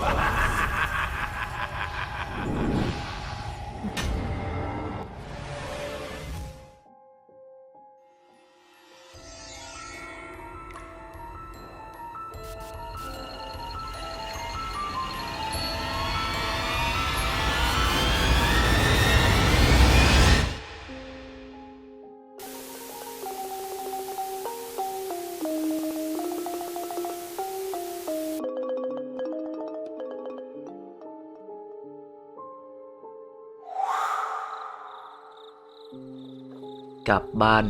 Ha ha ha! กลับบ้าน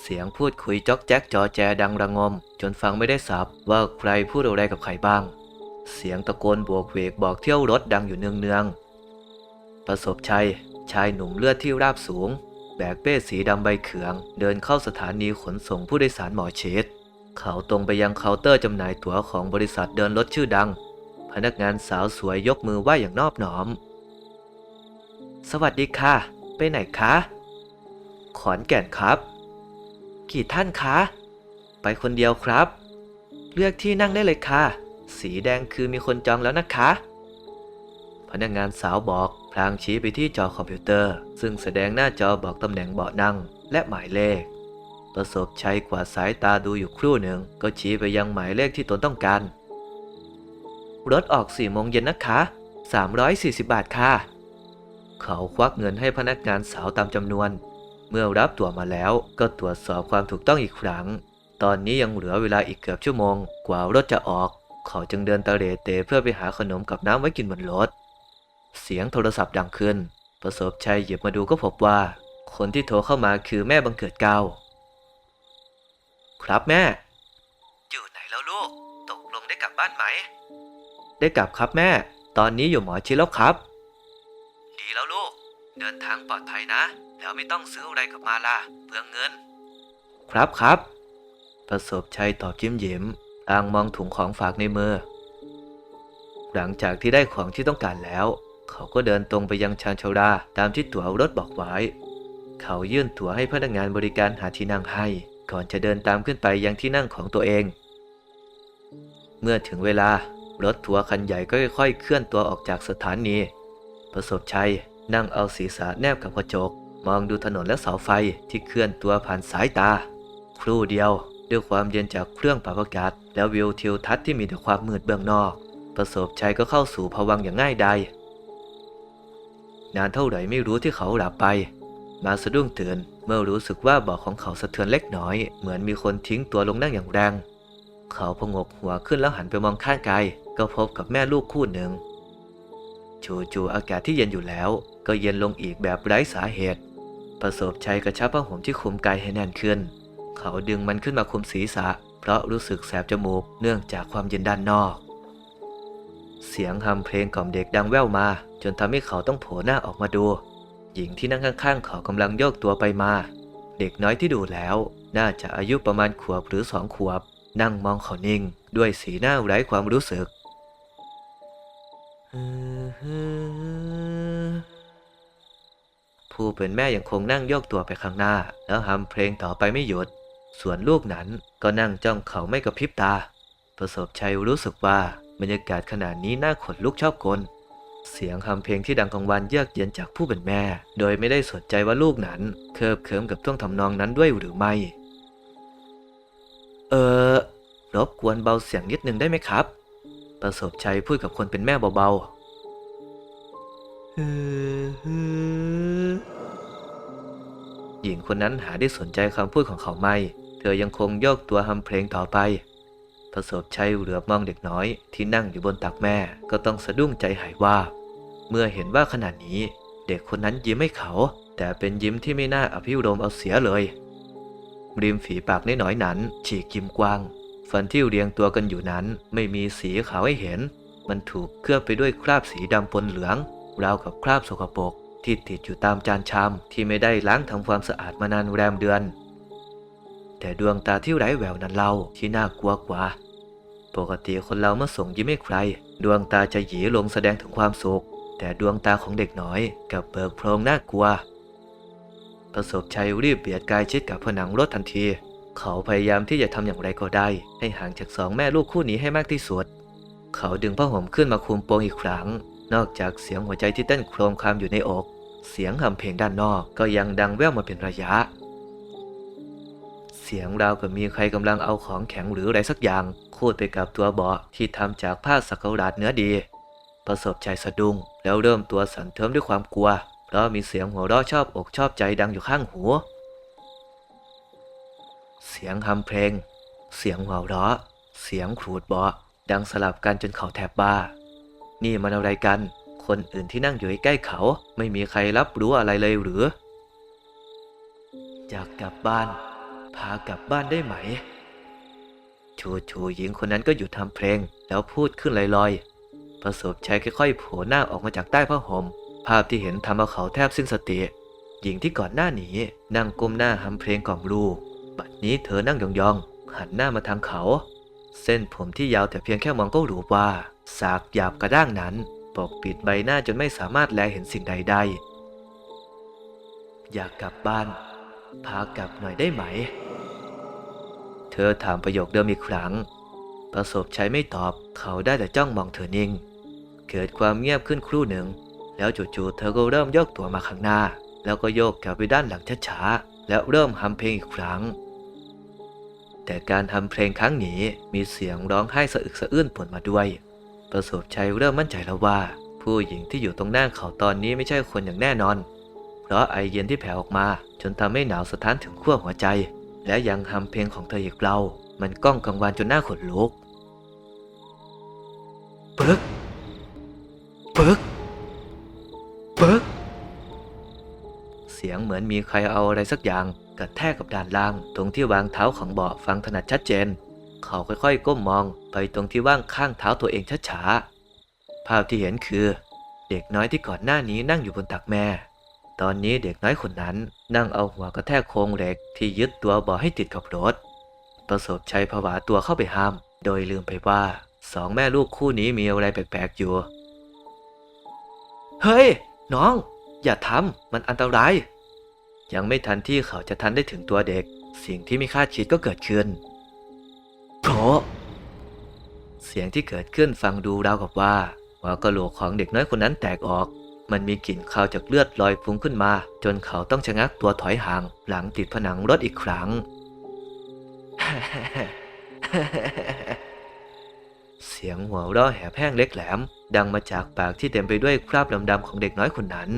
เสียงพูดคุยจ๊อกแจ๊กจอแจดังระงม จนฟังไม่ได้สับว่าใครพูดอะไรกับใครบ้าง เสียงตะโกนโบกเวกบอกเที่ยวรถดังอยู่เนืองๆ ประสบชัย ชายหนุ่มเลือดที่ราบสูง แบกเป้สีดำใบเขือง เดินเข้าสถานีขนส่งผู้โดยสารหมอเชษเขาตรงไปยังเคาน์เตอร์จำหน่ายตั๋วของบริษัทเดินรถชื่อดัง พนักงานสาวสวยยกมือไหว้อย่างนอบน้อม สวัสดีค่ะ ไปไหนคะ ขอนแก่นครับ กี่ท่านคะ ไปคนเดียวครับ เลือกที่นั่งได้เลยค่ะ สีแดงคือมีคนจองแล้วนะคะ พนักงานสาวบอกพลางชี้ไปที่จอคอมพิวเตอร์ ซึ่งแสดงหน้าจอบอกตำแหน่งเบาะนั่งและหมายเลข ประสบชัยกว่าสายตาดูอยู่ครู่หนึ่ง ก็ชี้ไปยังหมายเลขที่ตนต้องการ รถออก4โมงเย็นนะคะ 340 บาทค่ะ เขาควักเงินให้พนักงานสาวตามจำนวน เมื่อรับตั๋วมาแล้วก็ตรวจสอบความถูกต้องอีกครั้ง ตอนนี้ยังเหลือเวลาอีกเกือบชั่วโมง กว่ารถจะออก เขาจึงเดินตะเรเตเพื่อไปหาขนมกับน้ำไว้กินบนรถ เสียงโทรศัพท์ดังขึ้น ประสบชัยหยิบมาดูก็พบว่า คนที่โทรเข้ามาคือแม่บังเกิดเกล้าครับแม่ อยู่ไหนแล้วลูก ตกลงได้กลับบ้านไหม ได้กลับครับแม่ ตอนนี้อยู่หมอชิดแล้วครับ ดีแล้วลูก เดินทางปลอดภัยนะ แล้วไม่ต้องซื้ออะไรกลับมาล่ะเปลืองเงิน ครับครับ ประสบชัยตอบจิ้มยิ้มลางมองถุงของฝากในมือ หลังจากที่ได้ของที่ต้องการแล้ว เขาก็เดินตรงไปยังชานชาราตามที่ตั๋วรถบอกไว้ เขายื่นตั๋วให้พนักงานบริการหาที่นั่งให้ ก่อนจะเดินตามขึ้นไปยังที่นั่งของตัวเอง เมื่อถึงเวลารถทัวร์คันใหญ่ก็ค่อยๆเคลื่อนตัวออกจากสถานี ประสบชัย นั่งเอาศีรษะแนบกับกระจก มองดูถนนและเสาไฟที่เคลื่อนตัวผ่านสายตา ครู่เดียวด้วยความเย็นจากเครื่องปรับอากาศ และวิวทิวทัศน์ที่มีแต่ความมืดเบื้องนอก ประสบชัยก็เข้าสู่ภวังอย่างง่ายดายนานเท่าไหร่ไม่รู้ที่เขาหลับไป มาสะดุ้งตื่นเมื่อรู้สึกว่าเบาะของเขาสะเทือนเล็กน้อย เหมือนมีคนทิ้งตัวลงนั่งอย่างแรง เขาพงกหัวขึ้นแล้วหันไปมองข้างกาย ก็พบกับแม่ลูกคู่หนึ่ง จู่ๆอากาศที่เย็นอยู่แล้ว ก็เย็นลงอีกแบบไร้สาเหตุ ประสบชัยกระชับผ้าห่มที่คลุมกายให้แน่นขึ้น เขาดึงมันขึ้นมาคลุมศีรษะ เพราะรู้สึกแสบจมูกเนื่องจากความเย็นด้านนอก เสียงฮัมเพลงกล่อมเด็กดังแว่วมา จนทำให้เขาต้องโผล่หน้าออกมาดู หญิงที่นั่งข้างๆ เขากำลังโยกตัวไปมา เด็กน้อยที่ดูแล้ว น่าจะอายุประมาณขวบหรือสองขวบ นั่งมองเขานิ่ง ด้วยสีหน้าไร้ความรู้สึก ผู้เป็นแม่ยังคงนั่งโยกตัวไปข้างหน้า แล้วฮัมเพลงต่อไปไม่หยุด ส่วนลูกนั้นก็นั่งจ้องเขาไม่กระพริบตา ประสบชัยรู้สึกว่าบรรยากาศขนาดนี้น่าขนลุกชอบกลเสียงฮัมเพลงที่ดังกลางวันเยือกเย็นจากผู้เป็นแม่ โดยไม่ได้สนใจว่าลูกนั้น เคิบเคิมกับท่วงทำนองนั้นด้วยหรือไม่ เออรบกวนเบาเสียงนิดนึงได้ไหมครับ ประสบชัยพูดกับคนเป็นแม่เบาๆ หญิงคนนั้นหาได้สนใจคำพูดของเขาไม่ เธอยังคงโยกตัวฮัมเพลงต่อไปประสบชัยเหลือบมองเด็กน้อยที่นั่งอยู่บนตักแม่ก็ต้องสะดุ้งใจหายว่าบเมื่อเห็นว่าขณะนี้ เด็กคนนั้นยิ้มให้เขา แต่เป็นยิ้มที่ไม่น่าอภิรมเอาเสียเลยริมฝีปากน้อยๆนั้นฉีกยิ้มกว้าง ฟันที่เรียงตัวกันอยู่นั้นไม่มีสีขาวให้เห็น มันถูกเคลือบไปด้วยคราบสีดำปนเหลือง ราวกับคราบสกปรกที่ติดอยู่ตามจานชามที่ไม่ได้ล้างทำความสะอาดมานานแรมเดือน แต่ดวงตาที่ไร้แววนั้นเล่าที่น่ากลัวกว่า ปกติคนเราเมื่อส่งยิ้มให้ใคร ดวงตาจะหยีลงแสดงถึงความสุข แต่ดวงตาของเด็กน้อยกับเบิกโพรงน่ากลัว ประสบชัยรีบเบียดกายชิดกับผนังรถทันที เขาพยายามที่จะทำอย่างไรก็ได้ ให้ห่างจากสองแม่ลูกคู่นี้ให้มากที่สุด เขาดึงผ้าห่มขึ้นมาคลุมโปงอีกครั้ง นอกจากเสียงหัวใจที่เต้นโครมครามอยู่ในอก เสียงหำเพลงด้านนอกก็ยังดังแว่วมาเป็นระยะ เสียงราวกับมีใครกำลังเอาของแข็งหรืออะไรสักอย่างคูดไปกับตัวเบาะที่ทำจากผ้าสักการาดเนื้อดี ประสบใจสะดุ้งแล้วเริ่มตัวสั่นเทิมด้วยความกลัว เพราะมีเสียงหัวเราะชอบอกชอบใจดังอยู่ข้างหูเสียงฮัมเพลง เสียงหัวเราะ เสียงขูดเบาะดังสลับกันจนเขาแทบบ้า นี่มันอะไรกัน คนอื่นที่นั่งอยู่ใกล้เขา ไม่มีใครรับรู้อะไรเลยหรืออยากกลับบ้าน พากลับบ้านได้ไหม ชูชูหญิงคนนั้นก็หยุดทำเพลง แล้วพูดขึ้นลอยๆ ประสบชัยค่อยๆโผล่หน้าออกมาจากใต้ผ้าห่ม ภาพที่เห็นทำเอาเขาแทบสิ้นสติ หญิงที่ก่อนหน้านี้นั่งก้มหน้าหำเพลงกล่อมลูก บัดนี้เธอนั่งยองๆ หันหน้ามาทางเขา เส้นผมที่ยาวแต่เพียงแค่มองก็รู้ว่า สากหยาบกระด้างนั้นปกปิดใบหน้าจนไม่สามารถแลเห็นสิ่งใดได้ อยากกลับบ้าน พากลับหน่อยได้ไหม เธอถามประโยคเดิมอีกครั้ง ประสบชัยไม่ตอบเขาได้แต่จ้องมองเธอนิ่ง เกิดความเงียบขึ้นครู่หนึ่ง แล้วจู่ๆเธอก็เริ่มโยกตัวมาข้างหน้า แล้วก็โยกกลับไปด้านหลังช้าๆแล้วเริ่มฮัมเพลงอีกครั้ง แต่การทำเพลงครั้งนี้มีเสียงร้องไห้สะอึกสะอื้นผลมาด้วย ประสบชัยเริ่มมั่นใจแล้วว่า ผู้หญิงที่อยู่ตรงหน้าเขาตอนนี้ไม่ใช่คนอย่างแน่นอน เพราะไอเย็นที่แผ่ออกมา จนทำให้หนาวสะท้านถึงขั้วหัวใจ และยังทำเพลงของเธออีกเรามันก้องกังวานจนหน้าขนลุกปึ๊กปึ๊กปึ๊กเสียงเหมือนมีใครเอาอะไรสักอย่างกระแทกกับด้านล่าง ตรงที่วางเท้าของเบาะฟังถนัดชัดเจน เขาค่อยๆ ก้มมองไปตรงที่ว่างข้างเท้าตัวเองช้าๆ ภาพที่เห็นคือ เด็กน้อยที่ก่อนหน้านี้นั่งอยู่บนตักแม่ ตอนนี้เด็กน้อยคนนั้นนั่งเอาหัวกระแทกโครงเหล็กที่ยึดตัวเบาะให้ติดกับรถ ประสบชัยผวาตัวเข้าไปห้าม โดยลืมไปว่าสองแม่ลูกคู่นี้มีอะไรแปลกๆอยู่ เฮ้ย น้อง อย่าทำมันอันตราย ยังไม่ทันที่เขาจะทันได้ถึงตัวเด็ก สิ่งที่ไม่คาดคิดก็เกิดขึ้น เพราะเสียงที่เกิดขึ้นฟังดูราวกับว่าหัวกะโหลกของเด็กน้อยคนนั้นแตกออก มันมีกลิ่นคาวจากเลือดลอยฟุ้งขึ้นมา จนเขาต้องชะงักตัวถอยห่าง หลังติดผนังรถอีกครั้ง เสียงหัวเราะแหบแห้งเล็กแหลม ดังมาจากปากที่เต็มไปด้วยคราบดำๆของเด็กน้อยคนนั้น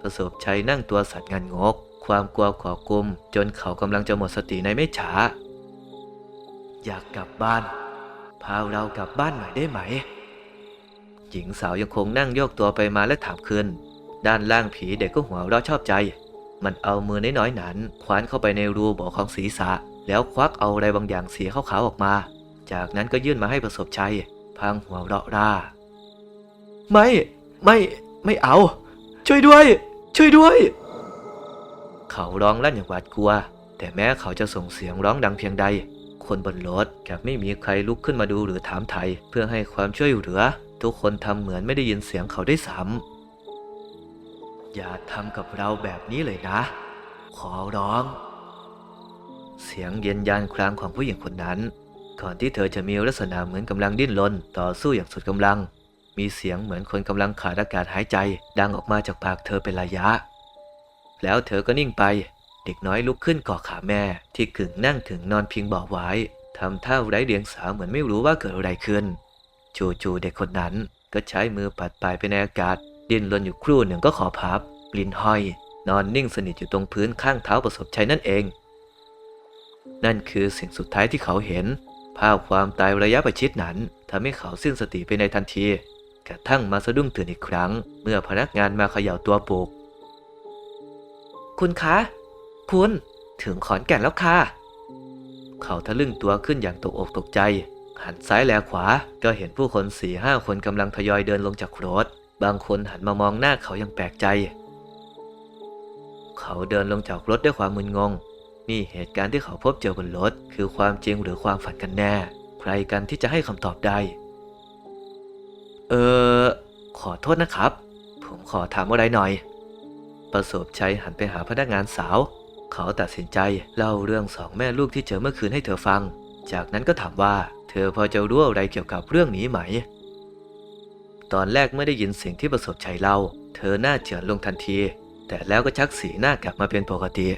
ประสบชัยนั่งตัวสั่นงันงก ความกลัวขอกุม จนเขากำลังจะหมดสติในไม่ช้า อยากกลับบ้าน พาเรากลับบ้านหน่อยได้ไหม หญิงสาวยังคงนั่งโยกตัวไปมาและถามขึ้นด้านล่างผีเด็กก็หัวเราะชอบใจ มันเอามือน้อยๆนั้นคว้านเข้าไปในรูบ่อของศีรษะ แล้วควักเอาอะไรบางอย่างสีขาวๆออกมา จากนั้นก็ยื่นมาให้ประสบชัย พางหัวเราะร่า ไม่ ไม่ ไม่เอา ช่วยด้วย ช่วยด้วย เขาร้องลั่นอย่างหวาดกลัว แต่แม้เขาจะส่งเสียงร้องดังเพียงใด คนบนรถกลับไม่มีใครลุกขึ้นมาดูหรือถามไทยเพื่อให้ความช่วยเหลือ ทุกคนทำเหมือนไม่ได้ยินเสียงเขาได้ซ้ำอย่าทำกับเราแบบนี้เลยนะ ขอร้อง เสียงเย็นยานครางของผู้หญิงคนนั้น ก่อนที่เธอจะมีลักษณะเหมือนกำลังดิ้นรนต่อสู้อย่างสุดกำลัง มีเสียงเหมือนคนกำลังขาดอากาศหายใจ ดังออกมาจากปากเธอเป็นระยะ แล้วเธอก็นิ่งไป ด็กน้อยลุกขึ้นก่อขาแม่ ที่กึ่งนั่งถึงนอนพิงเบาะไว้ทำท่าไร้เดียงสาเหมือนไม่รู้ว่าเกิดอะไรขึ้น จู่ๆเด็กคนนั้นก็ใช้มือปัดปลายไปในอากาศ ดิ้นรนอยู่ครู่หนึ่งก็ขอพับลิ้นห้อย นอนนิ่งสนิทอยู่ตรงพื้นข้างเท้าประสบชัยนั่นเอง นั่นคือสิ่งสุดท้ายที่เขาเห็น ภาพความตายระยะประชิดนั้นทำให้เขาสิ้นสติไปในทันทีกระทั่งมาสะดุ้งตื่นอีกครั้ง เมื่อพนักงานมาเขย่าตัวปลุกคุณคะ คุณ ถึงขอนแก่นแล้วค่ะ เขาทะลึ่งตัวขึ้นอย่างตกอกตกใจ หันซ้ายแลขวา ก็เห็นผู้คนสี่ห้าคนกำลังทยอยเดินลงจากรถ บางคนหันมามองหน้าเขาอย่างแปลกใจ เขาเดินลงจากรถด้วยความมึนงง นี่เหตุการณ์ที่เขาพบเจอบนรถ คือความจริงหรือความฝันกันแน่ ใครกันที่จะให้คำตอบได้ เออ ขอโทษนะครับ ผมขอถามอะไรหน่อยประสบชัยหันไปหาพนักงานสาว เขาตัดสินใจเล่าเรื่องสองแม่ลูกที่เจอเมื่อคืนให้เธอฟัง จากนั้นก็ถามว่า เธอพอจะรู้อะไรเกี่ยวกับเรื่องนี้ไหม ตอนแรกเมื่อได้ยินเสียงที่ประสบชัยเล่า เธอหน้าเจือนลงทันที แต่แล้วก็ชักสีหน้ากลับมาเป็นปกติ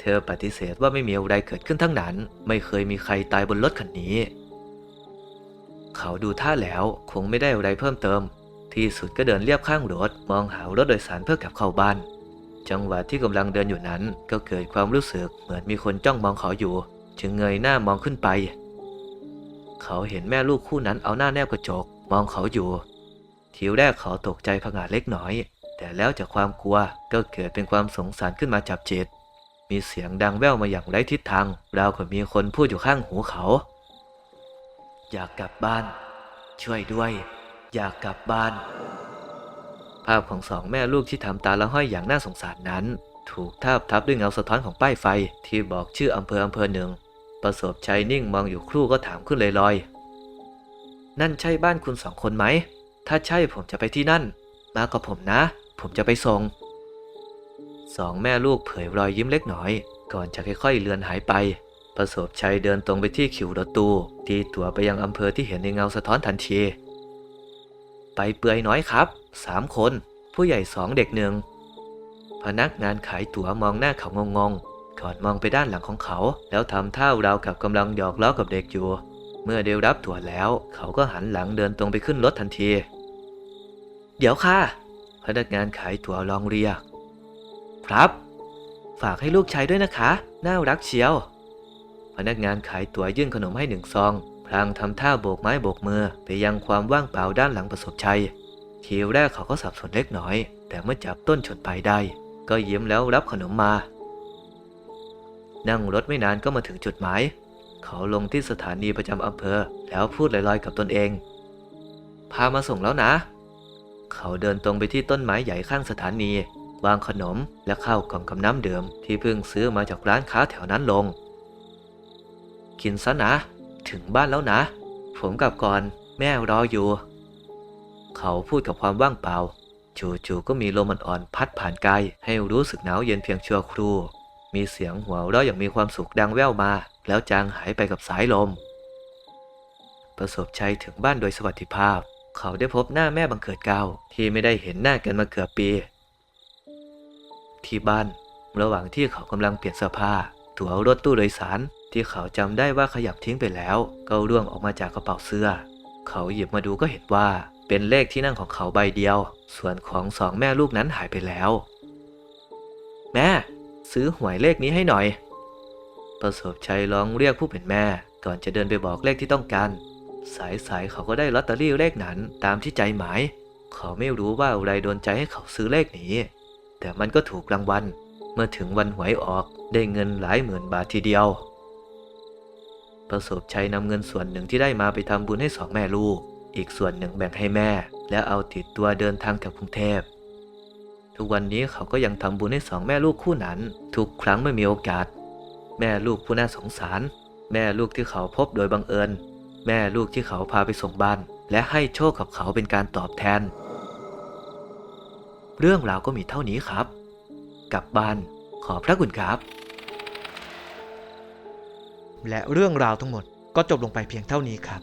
เธอปฏิเสธว่าไม่มีอะไรเกิดขึ้นทั้งนั้น ไม่เคยมีใครตายบนรถคันนี้ เขาดูท่าแล้วคงไม่ได้อะไรเพิ่มเติม ที่สุดก็เดินเลียบข้างรถมองหารถโดยสารเพื่อกลับเข้าบ้าน จังหวะที่กำลังเดินอยู่นั้น ก็เกิดความรู้สึกเหมือนมีคนจ้องมองเขาอยู่ จึงเงยหน้ามองขึ้นไป เขาเห็นแม่ลูกคู่นั้นเอาหน้าแนบกระจก มองเขาอยู่ ทีแรกเขาตกใจผงาดเล็กน้อย แต่แล้วจากความกลัวก็เกิดเป็นความสงสารขึ้นมาจับจิต มีเสียงดังแว่วมาอย่างไร้ทิศทางราวกับมีคนพูดอยู่ข้างหูเขา อยากกลับบ้าน ช่วยด้วย อยากกลับบ้าน ภาพของสองแม่ลูกที่ทำตาละห้อยอย่างน่าสงสารนั้น ถูกทาบทับด้วยเงาสะท้อนของป้ายไฟที่บอกชื่ออำเภออำเภอหนึ่ง ประสบชัยนิ่งมองอยู่ครู่ก็ถามขึ้นลอยๆ นั่นใช่บ้านคุณสองคนไหม ถ้าใช่ผมจะไปที่นั่น มากับผมนะ ผมจะไปส่งสองแม่ลูกเผยรอยยิ้มเล็กน้อย ก่อนจะค่อยๆเลือนหายไป ประสบชัยเดินตรงไปที่คิวรถตู้ตีตัวไปยังอำเภอที่เห็นในเงาสะท้อนทันที ไปเปื่อยน้อยครับ สามคน ผู้ใหญ่สองเด็กหนึ่ง พนักงานขายตั๋วมองหน้าเขางงๆก่อนมองไปด้านหลังของเขา แล้วทำท่าราวกับกำลังหยอกล้อกับเด็กอยู่ เมื่อได้รับตั๋วแล้ว เขาก็หันหลังเดินตรงไปขึ้นรถทันที เดี๋ยวค่ะ พนักงานขายตั๋วลองเรียก ครับ ฝากให้ลูกชายด้วยนะคะ น่ารักเชียว พนักงานขายตั๋วยื่นขนมให้หนึ่งซองพลางทำท่าโบกไม้โบกมือไปยังความว่างเปล่าด้านหลังประสบชัย ทีแรกเขาก็สับสนเล็กน้อย แต่เมื่อจับต้นชนปลายได้ ก็ยิ้มแล้วรับขนมมา นั่งรถไม่นานก็มาถึงจุดหมาย เขาลงที่สถานีประจำอำเภอ แล้วพูดลอยๆกับตนเอง พามาส่งแล้วนะ เขาเดินตรงไปที่ต้นไม้ใหญ่ข้างสถานี วางขนมและข้าวกล่องกับน้ำเดื่มที่เพิ่งซื้อมาจากร้านค้าแถวนั้นลง กินซะนะ ถึงบ้านแล้วนะ ผมกลับก่อน แม่รออยู่ เขาพูดกับความว่างเปล่า จู่ๆก็มีลมอ่อนๆพัดผ่านกายให้รู้สึกหนาวเย็นเพียงชั่วครู่ มีเสียงหัวเราะอย่างมีความสุขดังแว่วมา แล้วจางหายไปกับสายลม ประสบชัยถึงบ้านโดยสวัสดิภาพ เขาได้พบหน้าแม่บังเกิดเกล้าที่ไม่ได้เห็นหน้ากันมาเกือบปี ที่บ้าน ระหว่างที่เขากำลังเปลี่ยนเสื้อผ้า ตั๋วรถตู้โดยสารที่เขาจำได้ว่าขยับทิ้งไปแล้ว ก็ร่วงออกมาจากกระเป๋าเสื้อ เขาหยิบมาดูก็เห็นว่า เป็นเลขที่นั่งของเขาใบเดียว ส่วนของสองแม่ลูกนั้นหายไปแล้ว แม่ ซื้อหวยเลขนี้ให้หน่อย ประสบชัยร้องเรียกผู้เป็นแม่ ก่อนจะเดินไปบอกเลขที่ต้องการ สายสายๆเขาก็ได้ลอตเตอรี่เลขนั้นตามที่ใจหมาย เขาไม่รู้ว่าอะไรโดนใจให้เขาซื้อเลขนี้ แต่มันก็ถูกรางวัล เมื่อถึงวันหวยออกได้เงินหลายหมื่นบาททีเดียวประสบชัยนำเงินส่วนหนึ่งที่ได้มาไปทำบุญให้สองแม่ลูก อีกส่วนหนึ่งแบ่งให้แม่ และเอาติดตัวเดินทางกลับกรุงเทพ ทุกวันนี้เขาก็ยังทำบุญให้สองแม่ลูกคู่นั้น ทุกครั้งไม่มีโอกาส แม่ลูกผู้น่าสงสาร แม่ลูกที่เขาพบโดยบังเอิญ แม่ลูกที่เขาพาไปส่งบ้าน และให้โชคกับเขาเป็นการตอบแทน เรื่องราวก็มีเท่านี้ครับ กลับบ้านขอบพระคุณครับ และเรื่องราวทั้งหมดก็จบลงไปเพียงเท่านี้ครับ